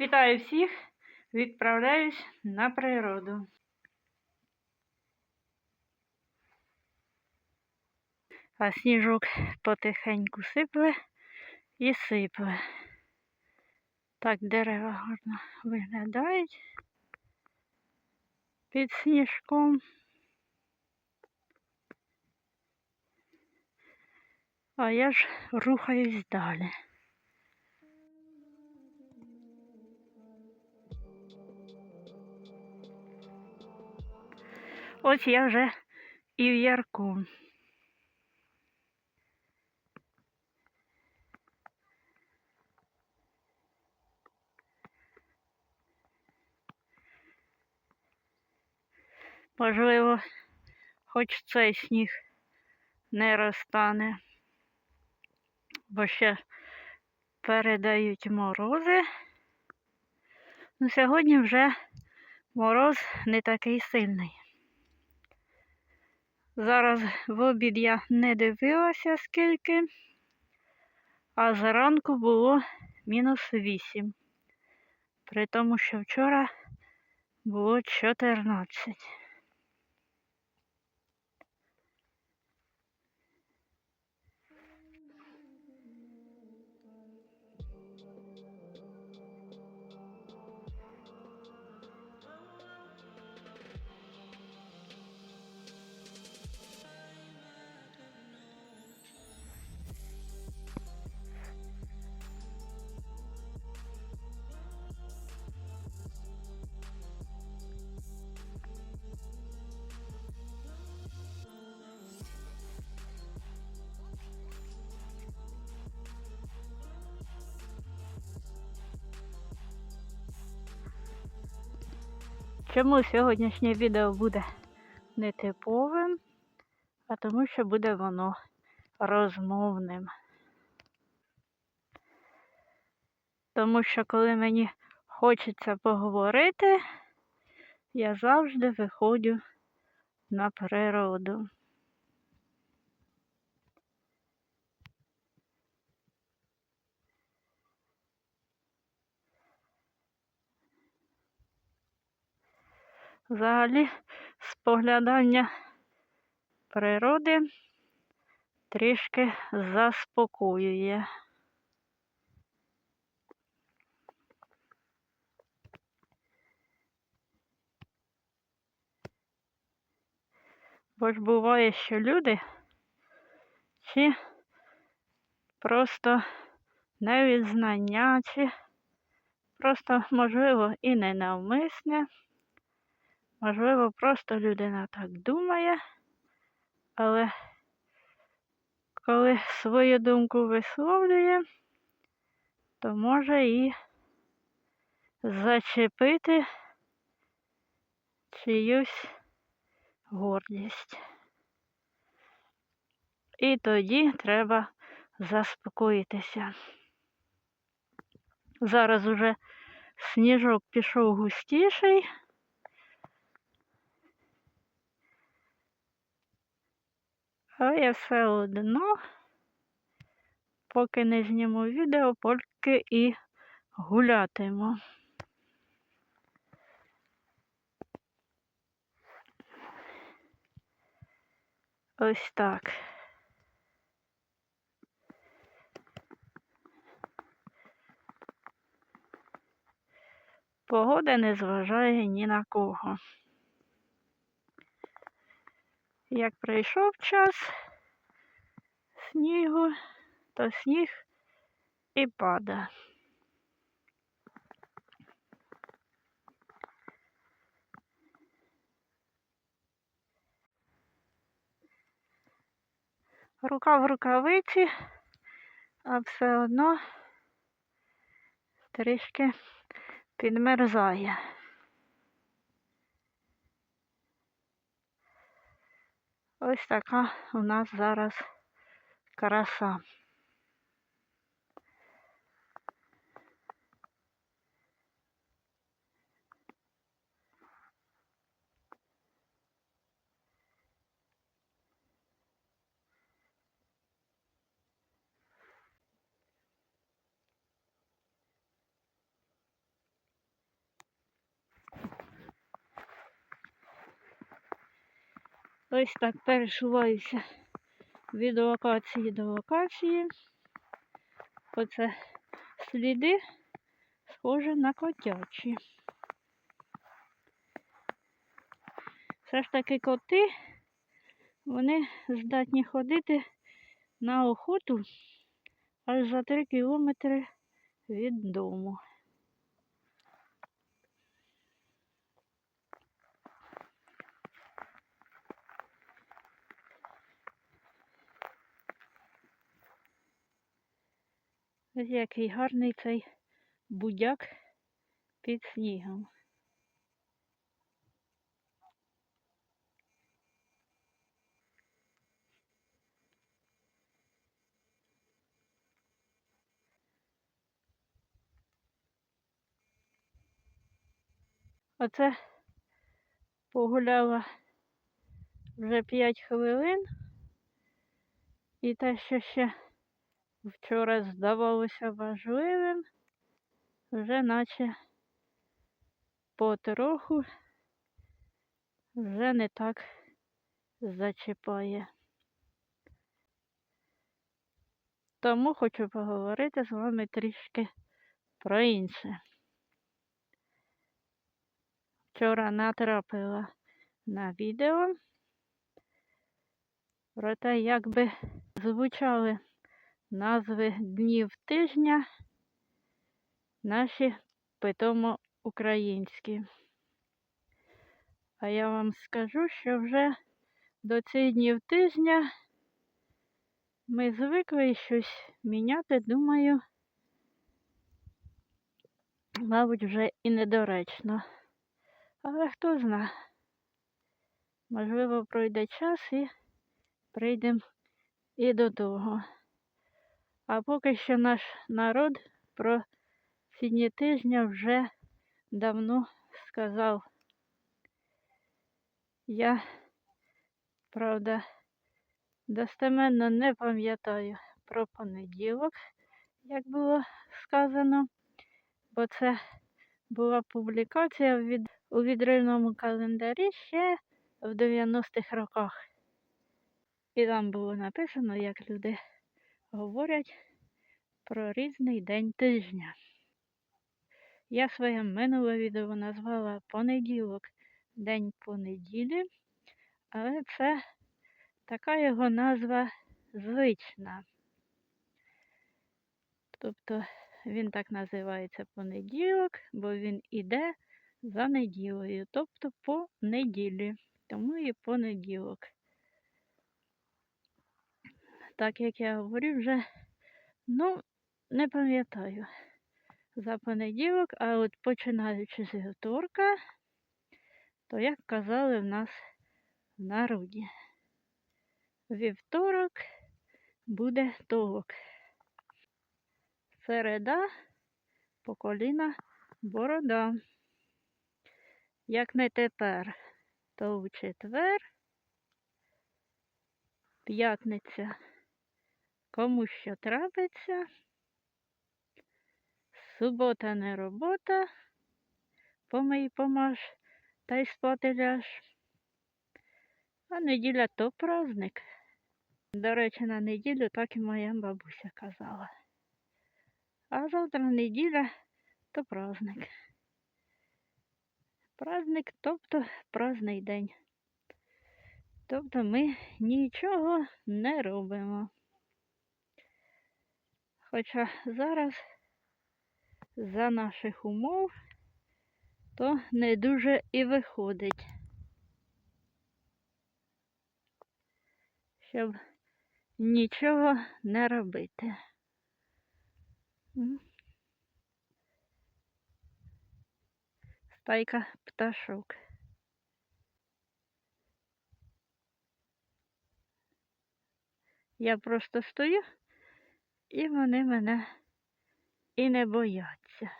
Вітаю всіх! Відправляюсь на природу. А сніжок потихеньку сипле і сипле. Так дерева гарно виглядають під сніжком. А я ж рухаюсь далі. Ось я вже і в ярку. Можливо, хоч цей сніг не розтане, бо ще передають морози. Ну, сьогодні вже мороз не такий сильний. Зараз в обід я не дивилася скільки, а зранку було мінус 8. При тому, що вчора було 14. Чому сьогоднішнє відео буде нетиповим? А тому що буде воно розмовним. Тому що коли мені хочеться поговорити, я завжди виходжу на природу. Взагалі, споглядання природи трішки заспокоює. Бо ж буває, що люди чи просто не чи просто, можливо, і ненавмисне. Можливо, просто людина так думає, але коли свою думку висловлює, то може і зачепити чиюсь гордість. І тоді треба заспокоїтися. Зараз уже сніжок пішов густіший. А я все одно, поки не зніму відео, поки і гулятиму. Ось так. Погода не зважає ні на кого. Як прийшов час снігу, то сніг і пада. Рука в рукавиці, а все одно трішки підмерзає. Ось така у нас зараз краса. Ось так пересуваюся від локації до локації. Оце сліди схожі на котячі. Все ж таки коти, вони здатні ходити на охоту аж за 3 кілометри від дому. Ось який гарний цей будяк під снігом. Оце погуляла вже 5 хвилин. І те, що ще вчора здавалося важливим, вже наче потроху вже не так зачіпає. Тому хочу поговорити з вами трішки про інше. Вчора натрапила на відео про те, як би звучали назви днів тижня наші питомо українські. А я вам скажу, що вже до цих днів тижня ми звикли щось міняти, думаю, мабуть, вже і недоречно. Але хто зна, можливо, пройде час і прийдемо і до того. А поки що наш народ про ці тижня вже давно сказав. Я, правда, достеменно не пам'ятаю про понеділок, як було сказано, бо це була публікація від, у відривному календарі ще в 90-х роках. І там було написано, як люди говорять про різний день тижня. Я своє минуле відео назвала понеділок, день понеділі, але це така його назва звична. Тобто він так називається понеділок, бо він іде за неділею, тобто по неділі, тому і понеділок. Так як я говорю вже, ну, не пам'ятаю за понеділок, а от починаючи з вівторка, то як казали в нас в народі, вівторок буде толок. Середа по коліна борода. Як не тепер, то в четвер, п'ятниця. Кому що трапиться, субота не робота, помий помаш та й спати ляж. А неділя то праздник. До речі, на неділю так і моя бабуся казала. А завтра неділя то праздник. Праздник, тобто праздний день. Тобто ми нічого не робимо. Хоча зараз за наших умов то не дуже і виходить, щоб нічого не робити. Стайка пташок. Я просто стою і вони мене і не бояться.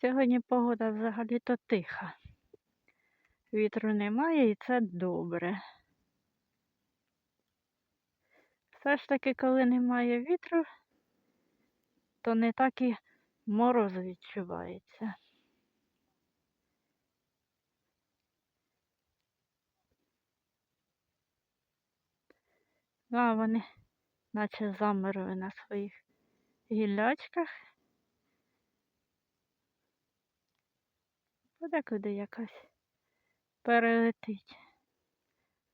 Сьогодні погода взагалі-то тиха. Вітру немає і це добре. Все ж таки, коли немає вітру, то не так і мороз відчувається. А вони наче замерли на своїх гіллячках. Подекуди якась перелетить.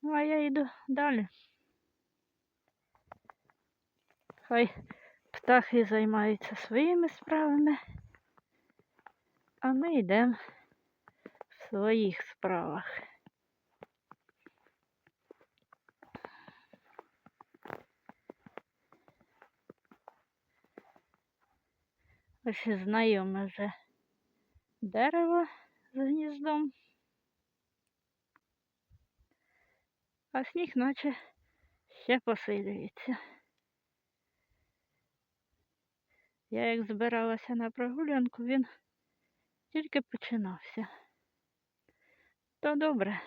Ну, а я йду далі. Хай птахи займаються своїми справами, а ми йдемо в своїх справах. Ось знайоме вже дерево з гніздом. А сніг наче ще посилюється. Я як збиралася на прогулянку, він тільки починався. То добре,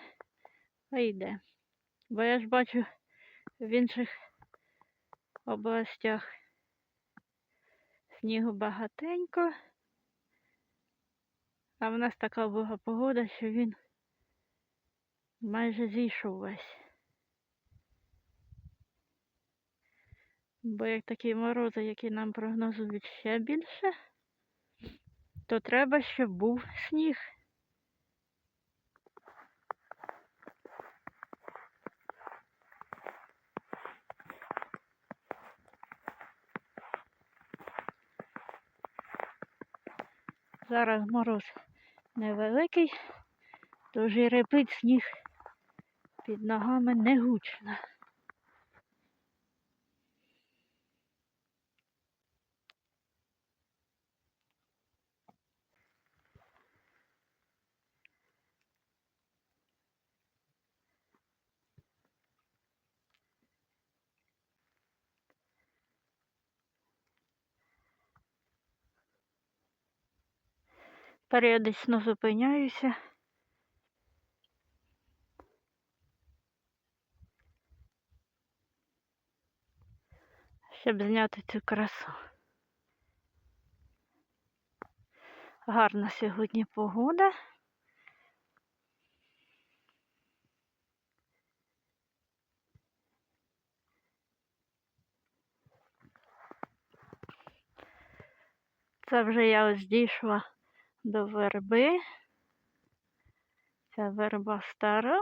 а йде. Бо я ж бачу в інших областях снігу багатенько, а в нас така була погода, що він майже зійшов весь. Бо як такі морози, які нам прогнозують ще більше, то треба, щоб був сніг. Зараз мороз невеликий, тож і репить сніг під ногами не гучно. Періодично зупиняюся. Щоб зняти цю красу. Гарна сьогодні погода. Це вже я ось дійшла до верби. Ця верба стара.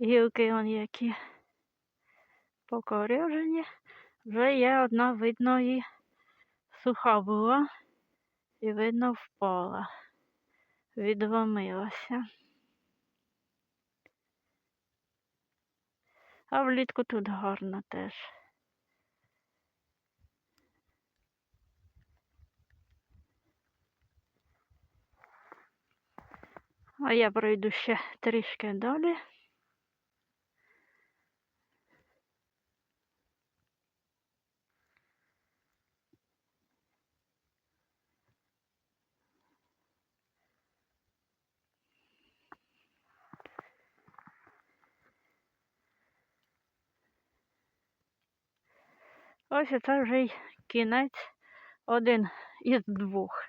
Гілки он які покорежені. Вже є одна, видно, і суха була, і видно впала, відломилася. А влітку тут гарно теж. А я пройду ще трішки далі. Ось це вже й кінець один із двох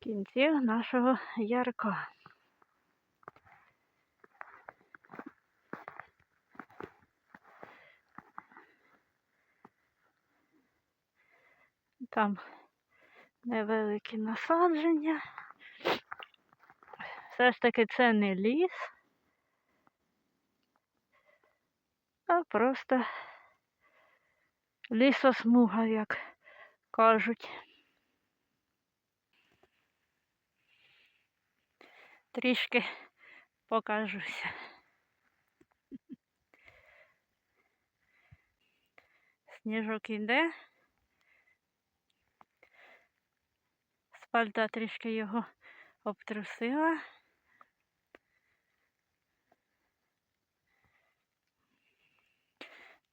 кінців нашого ярка. Там невеликі насадження. Все ж таки це не ліс, а просто лісосмуга, як кажуть. Трішки покажуся. Сніжок іде. Спальта трішки його обтрусила.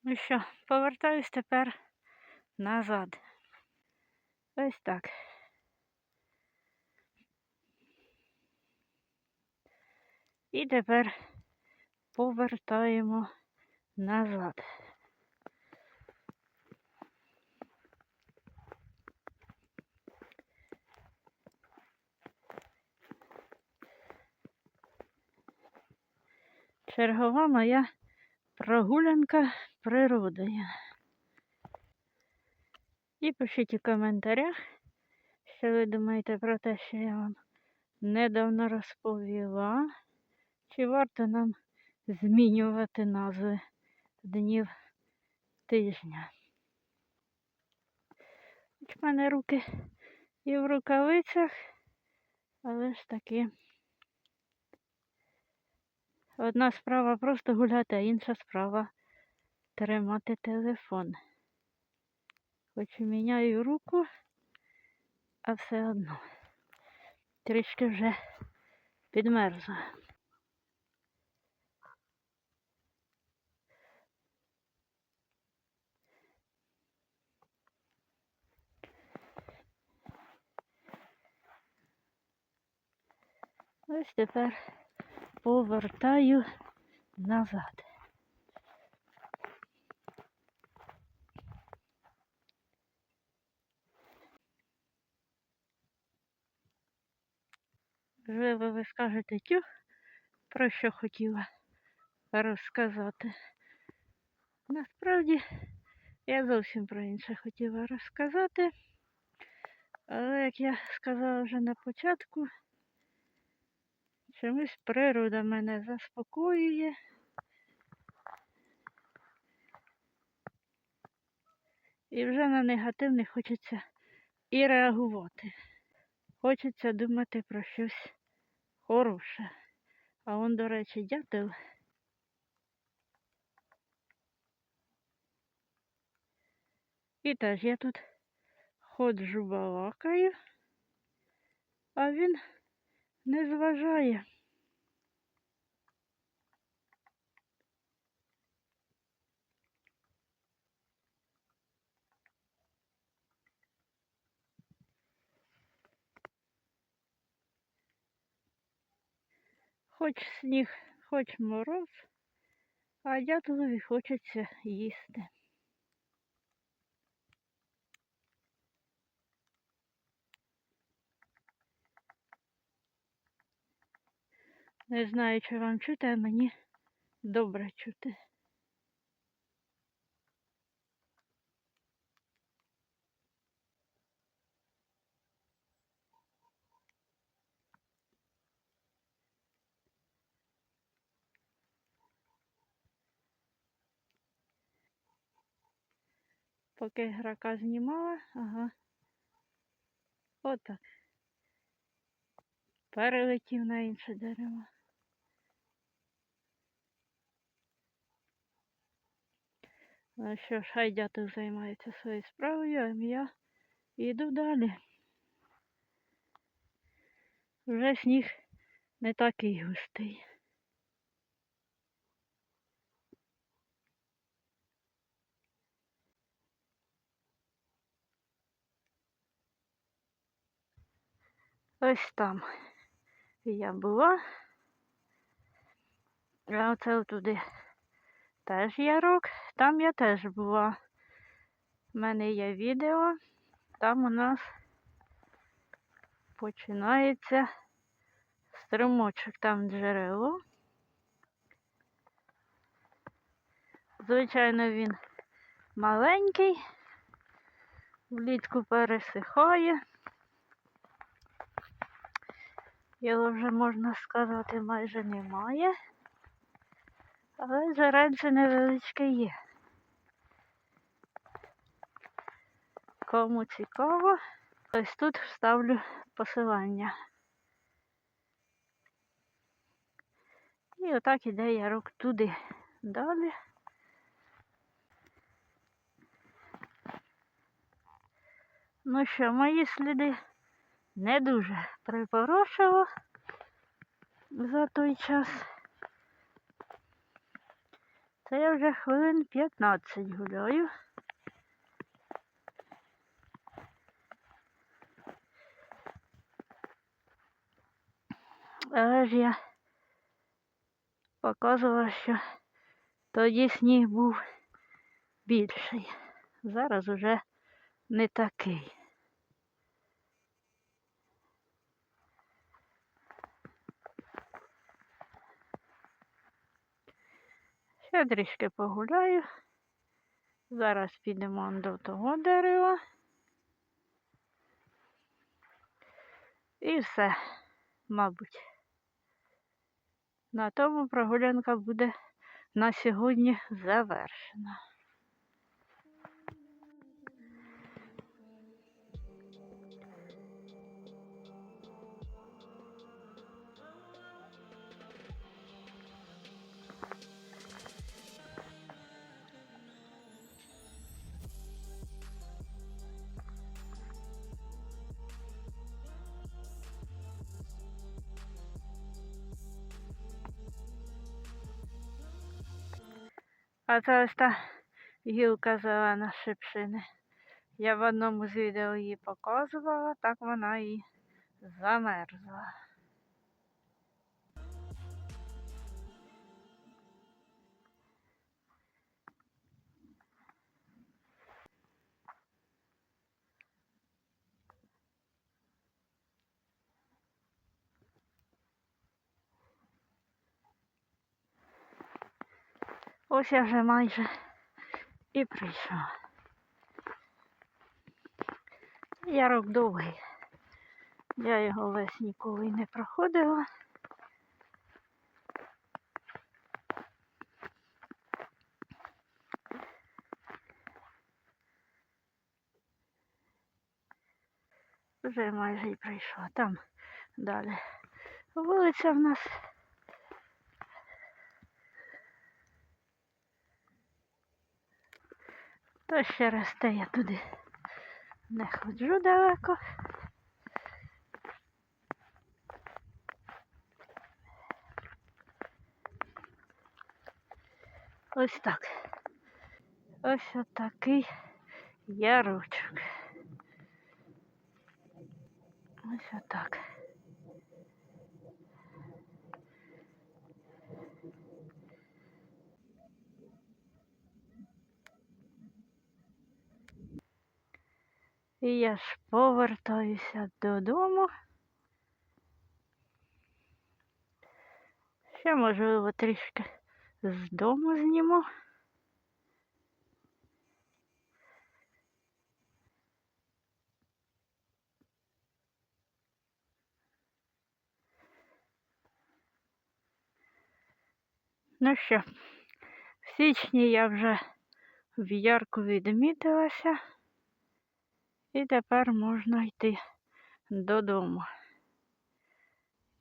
Ну що, повертаюсь тепер назад. Ось так. І тепер повертаємо назад. Чергова моя прогулянка природою. І пишіть у коментарях, що ви думаєте про те, що я вам недавно розповіла. Чи варто нам змінювати назви днів тижня? В мене руки і в рукавицях, але ж таки. Одна справа просто гуляти, а інша справа тримати телефон. Хоч і міняю руку, а все одно. Трішки вже підмерзла. Ось тепер повертаю назад. Можливо, ви скажете тю, про що хотіла розказати. Насправді, я зовсім про інше хотіла розказати. Але, як я сказала вже на початку, чомусь природа мене заспокоює. І вже на негатив не хочеться і реагувати. Хочеться думати про щось хороше. А он, до речі, дятел. І теж я тут ходжу балакаю, а він не зважає. Хоч сніг, хоч мороз, а дятлові хочеться їсти. Не знаю, чи вам чути, а мені добре чути. Поки грака знімала, ага. Отак. Перелетів на інше дерево. Ну що ж, хай дятел займається своєю справою, а я йду далі. Вже сніг не такий густий. Ось там я була. А оце туди теж ярок. Там я теж була. У мене є відео. Там у нас починається струмочок, там джерело. Звичайно, він маленький, влітку пересихає. Його вже, можна сказати, майже немає. Але джерельце невеличке є. Кому цікаво, ось тут вставлю посилання. І отак іде ярок туди далі. Ну що, мої сліди не дуже припорошило за той час. Це я вже хвилин 15 гуляю. Але ж я показувала, що тоді сніг був більший. Зараз уже не такий. Ще трішки погуляю. Зараз підемо до того дерева. І все, мабуть. На тому прогулянка буде на сьогодні завершена. А це ось та гілка зелена шипшини. Я в одному з відео її показувала, так вона і замерзла. Ось я вже майже і прийшов. Ярок довгий. Я його весь ніколи не проходила. Вже майже і прийшла. Там далі. Вулиця в нас. То ще росте я туди не ходжу далеко. Ось так. Ось отакий ярочок. Ось отак. І я ж повертаюся додому. Ще, можливо, трішки з дому зніму. Ну що, в січні я вже в ярку відмітилася. І тепер можна йти додому.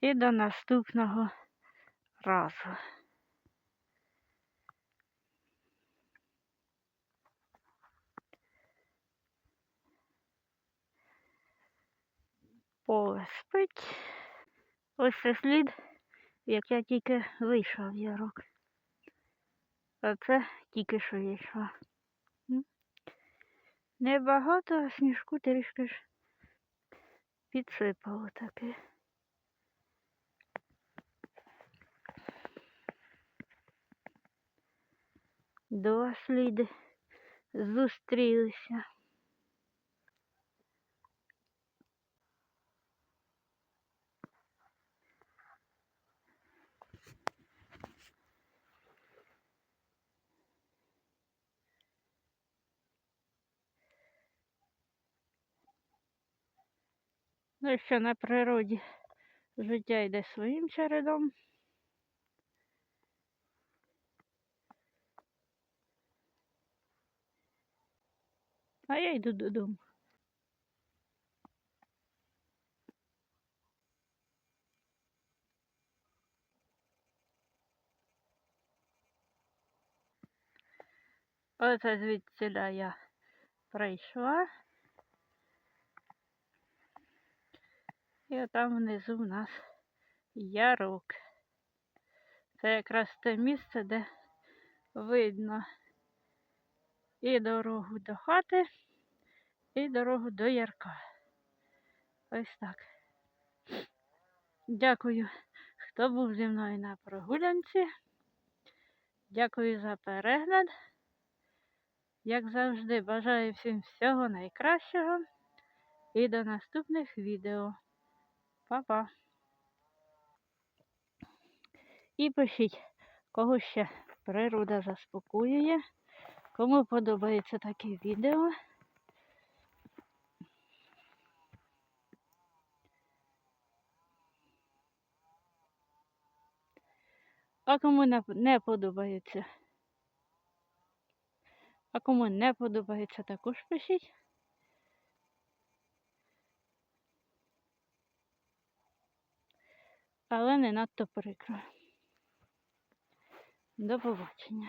І до наступного разу. Поле спить. Ось це слід, як я тільки вийшов ярок. А це тільки що я йшла. Небагато, сніжку трішки ж підсипало таке. Два сліди зустрілися. Ну що на природі життя йде своїм чередом. А я йду додому. Оце звідсіля я прийшла. І там внизу в нас ярок. Це якраз те місце, де видно і дорогу до хати, і дорогу до ярка. Ось так. Дякую, хто був зі мною на прогулянці. Дякую за перегляд. Як завжди, бажаю всім всього найкращого і до наступних відео. Па-па. І пишіть, кого ще Природа заспокоює. Кому подобається таке відео, а кому не, подобається. А кому не подобається, також пишіть. Але не надто прикро. До побачення.